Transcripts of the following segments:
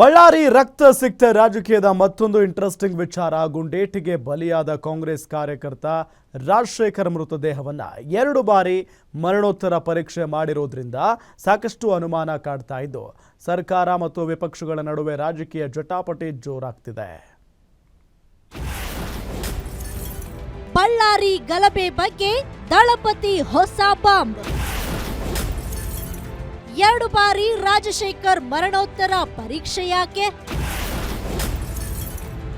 ಬಳ್ಳಾರಿ ರಕ್ತ ಸಿಕ್ತ ರಾಜಕೀಯದ ಮತ್ತೊಂದು ಇಂಟ್ರೆಸ್ಟಿಂಗ್ ವಿಚಾರ. ಗುಂಡೇಟಿಗೆ ಬಲಿಯಾದ ಕಾಂಗ್ರೆಸ್ ಕಾರ್ಯಕರ್ತ ರಾಜಶೇಖರ್ ಮೃತದೇಹವನ್ನು ಎರಡು ಬಾರಿ ಮರಣೋತ್ತರ ಪರೀಕ್ಷೆ ಮಾಡಿರೋದ್ರಿಂದ ಸಾಕಷ್ಟು ಅನುಮಾನ ಕಾಡ್ತಾ ಇದ್ದು, ಸರ್ಕಾರ ಮತ್ತು ವಿಪಕ್ಷಗಳ ನಡುವೆ ರಾಜಕೀಯ ಜಟಾಪಟಿ ಜೋರಾಗ್ತಿದೆ. ಬಳ್ಳಾರಿ ಗಲಭೆ ಬಗ್ಗೆ ದಳಪತಿ ಹೊಸ ಬಾಂಬ್. ಎರಡು ಬಾರಿ ರಾಜಶೇಖರ್ ಮರಣೋತ್ತರ ಪರೀಕ್ಷೆ ಯಾಕೆ?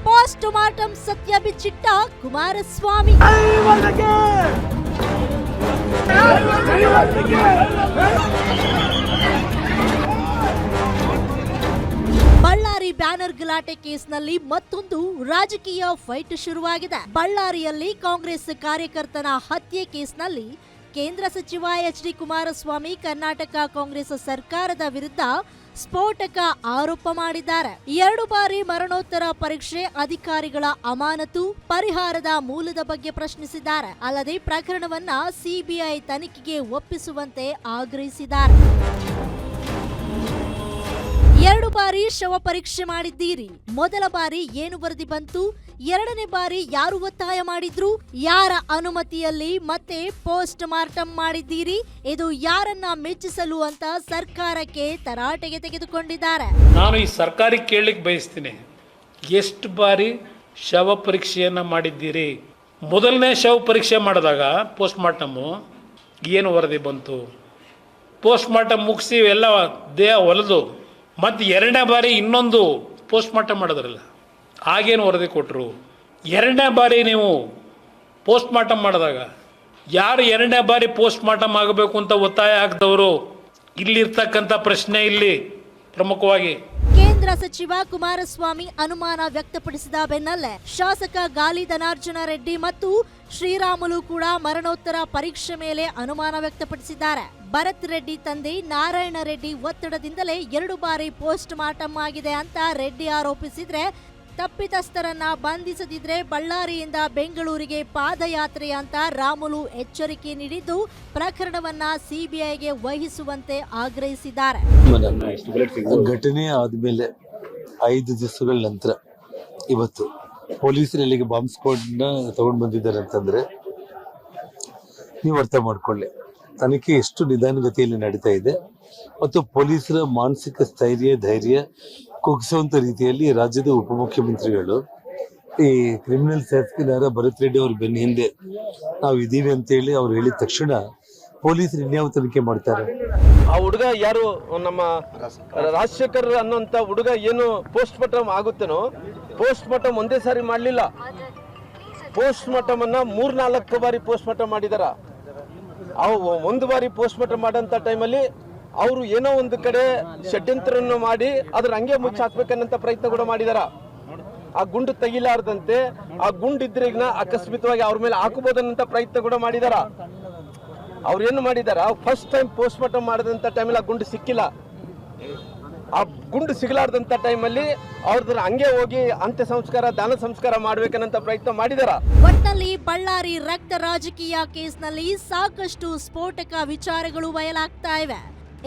ಪೋಸ್ಟ್ ಮಾರ್ಟಮ್ ಸತ್ಯ ಬಿಚ್ಚಿಟ್ಟ ಕುಮಾರಸ್ವಾಮಿ. ಬಳ್ಳಾರಿ ಬ್ಯಾನರ್ ಗಲಾಟೆ ಕೇಸ್ನಲ್ಲಿ ಮತ್ತೊಂದು ರಾಜಕೀಯ ಫೈಟ್ ಶುರುವಾಗಿದೆ. ಬಳ್ಳಾರಿಯಲ್ಲಿ ಕಾಂಗ್ರೆಸ್ ಕಾರ್ಯಕರ್ತನ ಹತ್ಯೆ ಕೇಸ್ನಲ್ಲಿ ಕೇಂದ್ರ ಸಚಿವ ಎಚ್ ಡಿ ಕುಮಾರಸ್ವಾಮಿ ಕರ್ನಾಟಕ ಕಾಂಗ್ರೆಸ್ ಸರ್ಕಾರದ ವಿರುದ್ಧ ಸ್ಫೋಟಕ ಆರೋಪ ಮಾಡಿದ್ದಾರೆ. ಎರಡು ಬಾರಿ ಮರಣೋತ್ತರ ಪರೀಕ್ಷೆ ಅಧಿಕಾರಿಗಳ ಅಮಾನತು ಪರಿಹಾರದ ಮೂಲದ ಬಗ್ಗೆ ಪ್ರಶ್ನಿಸಿದ್ದಾರೆ. ಅಲ್ಲದೆ ಪ್ರಕರಣವನ್ನ ಸಿಬಿಐ ತನಿಖೆಗೆ ಒಪ್ಪಿಸುವಂತೆ ಆಗ್ರಹಿಸಿದ್ದಾರೆ. ಬಾರಿ ಶವ ಪರೀಕ್ಷೆ ಮಾಡಿದ್ದೀರಿ. ಮೊದಲ ಬಾರಿ ಏನು ವರದಿ ಬಂತು? ಎರಡನೇ ಬಾರಿ ಯಾರು ಒತ್ತಾಯ ಮಾಡಿದ್ರು? ಯಾರ ಅನುಮತಿಯಲ್ಲಿ ಮತ್ತೆ ಪೋಸ್ಟ್ ಮಾರ್ಟಮ್ ಮಾಡಿದ್ದೀರಿ? ಇದು ಯಾರನ್ನ ಮೆಚ್ಚಿಸಲು ಅಂತ ಸರ್ಕಾರಕ್ಕೆ ತರಾಟೆಗೆ ತೆಗೆದುಕೊಂಡಿದ್ದಾರೆ. ನಾನು ಈ ಸರ್ಕಾರಿ ಕೇಳಲಿಕ್ಕೆ ಬಯಸ್ತೀನಿ. ಎಷ್ಟು ಬಾರಿ ಶವ ಪರೀಕ್ಷೆಯನ್ನು ಮಾಡಿದ್ದೀರಿ? ಮೊದಲನೇ ಶವ ಪರೀಕ್ಷೆ ಮಾಡಿದಾಗ ಪೋಸ್ಟ್ ಮಾರ್ಟಮ್ ಏನು ವರದಿ ಬಂತು? ಪೋಸ್ಟ್ ಮಾರ್ಟಮ್ ಮುಗಿಸಿ ಎಲ್ಲ ದೇಹ ಹೊಲಿದು ಮತ್ತು ಎರಡನೇ ಬಾರಿ ಇನ್ನೊಂದು ಪೋಸ್ಟ್ ಮಾರ್ಟಮ್ ಮಾಡಿದ್ರಲ್ಲ ಆಗೇನು ವರದಿ ಕೊಟ್ಟರು ಎರಡನೇ ಬಾರಿ ನೀವು ಪೋಸ್ಟ್ ಮಾರ್ಟಮ್ ಮಾಡಿದಾಗ, ಯಾರು ಎರಡನೇ ಬಾರಿ ಪೋಸ್ಟ್ ಮಾರ್ಟಮ್ ಆಗಬೇಕು ಅಂತ ಒತ್ತಾಯ ಹಾಕಿದವರು, ಇಲ್ಲಿರ್ತಕ್ಕಂಥ ಪ್ರಶ್ನೆ ಇಲ್ಲಿ ಪ್ರಮುಖವಾಗಿ ಕೇಂದ್ರ ಸಚಿವ ಕುಮಾರಸ್ವಾಮಿ ಅನುಮಾನ ವ್ಯಕ್ತಪಡಿಸಿದ ಬೆನ್ನಲ್ಲೇ ಶಾಸಕ ಗಾಲಿ ಧನಾರ್ಜನ ರೆಡ್ಡಿ ಮತ್ತು ಶ್ರೀರಾಮುಲು ಕೂಡ ಮರಣೋತ್ತರ ಪರೀಕ್ಷೆ ಮೇಲೆ ಅನುಮಾನ ವ್ಯಕ್ತಪಡಿಸಿದ್ದಾರೆ. ಭರತ್ ರೆಡ್ಡಿ ತಂದೆ ನಾರಾಯಣ ರೆಡ್ಡಿ ಒತ್ತಡದಿಂದಲೇ ಎರಡು ಬಾರಿ ಪೋಸ್ಟ್ ಮಾರ್ಟಮ್ ಆಗಿದೆ ಅಂತ ರೆಡ್ಡಿ ಆರೋಪಿಸಿದ್ರೆ ತಪ್ಪಿತಸ್ಥರನ್ನ ಬಂಧಿಸದಿದ್ರೆ ಬಳ್ಳಾರಿಯಿಂದ ಬೆಂಗಳೂರಿಗೆ ಪಾದಯಾತ್ರೆ ಅಂತ ರಾಮುಲು ಎಚ್ಚರಿಕೆ ನೀಡಿದ್ದು, ಪ್ರಕರಣವನ್ನ ಸಿಬಿಐಗೆ ವಹಿಸುವಂತೆ ಆಗ್ರಹಿಸಿದ್ದಾರೆ. ಘಟನೆ ಆದ್ಮೇಲೆ ಐದು ದಿವಸಗಳ ನಂತರ ಇವತ್ತು ಪೊಲೀಸರು ಇಲ್ಲಿಗೆ ಬಾಂಬ್ ಸ್ಕ್ವಾಡ್ನ ತಗೊಂಡ್ ಬಂದಿದ್ದಾರೆ ಅಂತಂದ್ರೆ ನೀವು ಅರ್ಥ ಮಾಡ್ಕೊಳ್ಳಿ. ತನಿಖೆ ಎಷ್ಟು ನಿಧಾನಗತಿಯಲ್ಲಿ ನಡೀತಾ ಇದೆ. ಮತ್ತು ಪೊಲೀಸರ ಮಾನಸಿಕ ಸ್ಥೈರ್ಯ, ಧೈರ್ಯ ಕುಗ್ಗಿಸುವಂತ ರೀತಿಯಲ್ಲಿ ರಾಜ್ಯದ ಉಪಮುಖ್ಯಮಂತ್ರಿಗಳು ಈ ಕ್ರಿಮಿನಲ್ ಶಾಸಕರಾದ ಭರತ್ ರೆಡ್ಡಿ ಅವ್ರ ಬೆನ್ನ ಹಿಂದೆ ನಾವು ಇದೀವಿ ಅಂತೇಳಿ ಅವ್ರು ಹೇಳಿದ ತಕ್ಷಣ ಪೊಲೀಸರು ಇನ್ಯಾವ ತನಿಖೆ ಮಾಡ್ತಾರೆ. ಆ ಹುಡುಗ ಯಾರು? ನಮ್ಮ ರಾಜಶೇಖರ್ ಅನ್ನೋಂಥ ಹುಡುಗ ಏನು ಪೋಸ್ಟ್ ಮಾರ್ಟಮ್ ಆಗುತ್ತೇನೋ ಪೋಸ್ಟ್ ಮಾರ್ಟಮ್ ಒಂದೇ ಸಾರಿ ಮಾಡಲಿಲ್ಲ. ಪೋಸ್ಟ್ ಮಾರ್ಟಮ್ ಅನ್ನ ಮೂರ್ ನಾಲ್ಕು ಬಾರಿ ಪೋಸ್ಟ್ ಮಾರ್ಟಮ್ ಮಾಡಿದಾರ ಒಂದು ಬಾರಿ ಪೋಸ್ಟ್ ಮಾರ್ಟಮ್ ಮಾಡೋಂಥ ಟೈಮಲ್ಲಿ ಅವರು ಏನೋ ಒಂದು ಕಡೆ ಷಡ್ಯಂತ್ರವನ್ನು ಮಾಡಿ ಅದ್ರ ಹಂಗೆ ಮುಚ್ಚಿ ಹಾಕ್ಬೇಕನ್ನಂತ ಪ್ರಯತ್ನ ಕೂಡ ಮಾಡಿದಾರ. ಆ ಗುಂಡು ತೆಗಿಲಾರ್ದಂತೆ ಆ ಗುಂಡು ಇದ್ರೆ ಆಕಸ್ಮಿತವಾಗಿ ಅವ್ರ ಮೇಲೆ ಹಾಕಬಹುದನ್ನಂತ ಪ್ರಯತ್ನ ಕೂಡ ಮಾಡಿದಾರ. ಅವ್ರು ಏನು ಮಾಡಿದಾರ? ಫಸ್ಟ್ ಟೈಮ್ ಪೋಸ್ಟ್ ಮಾರ್ಟಮ್ ಮಾಡಿದಂಥ ಟೈಮಲ್ಲಿ ಆ ಗುಂಡು ಸಿಕ್ಕಿಲ್ಲ. ಆ ಗುಂಡು ಸಿಗಲಾರ್ದಂಥ ಟೈಮಲ್ಲಿ ಅವ್ರದ್ರ ಹಂಗೆ ಹೋಗಿ ಅಂತ್ಯ ಸಂಸ್ಕಾರ, ದಾನ ಸಂಸ್ಕಾರ ಮಾಡ್ಬೇಕನ್ನಂತ ಪ್ರಯತ್ನ ಮಾಡಿದಾರ. ಒಟ್ಟಲ್ಲಿ ಬಳ್ಳಾರಿ ರಕ್ತ ರಾಜಕೀಯ ಕೇಸ್ನಲ್ಲಿ ಸಾಕಷ್ಟು ಸ್ಫೋಟಕ ವಿಚಾರಗಳು ಬಯಲಾಗ್ತಾ ಇವೆ.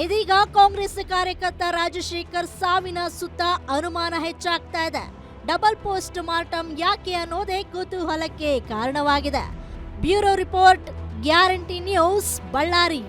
ಇದೀಗ ಕಾಂಗ್ರೆಸ್ ಕಾರ್ಯಕರ್ತ ರಾಜಶೇಖರ್ ಸಾವಿನ ಸುತ್ತ ಅನುಮಾನ ಹೆಚ್ಚಾಗ್ತಾ ಇದೆ. ಡಬಲ್ ಪೋಸ್ಟ್ ಮಾರ್ಟಮ್ ಯಾಕೆ ಅನ್ನೋದೇ ಕುತೂಹಲಕ್ಕೆ ಕಾರಣವಾಗಿದೆ. Bureau report, guarantee news, Ballari.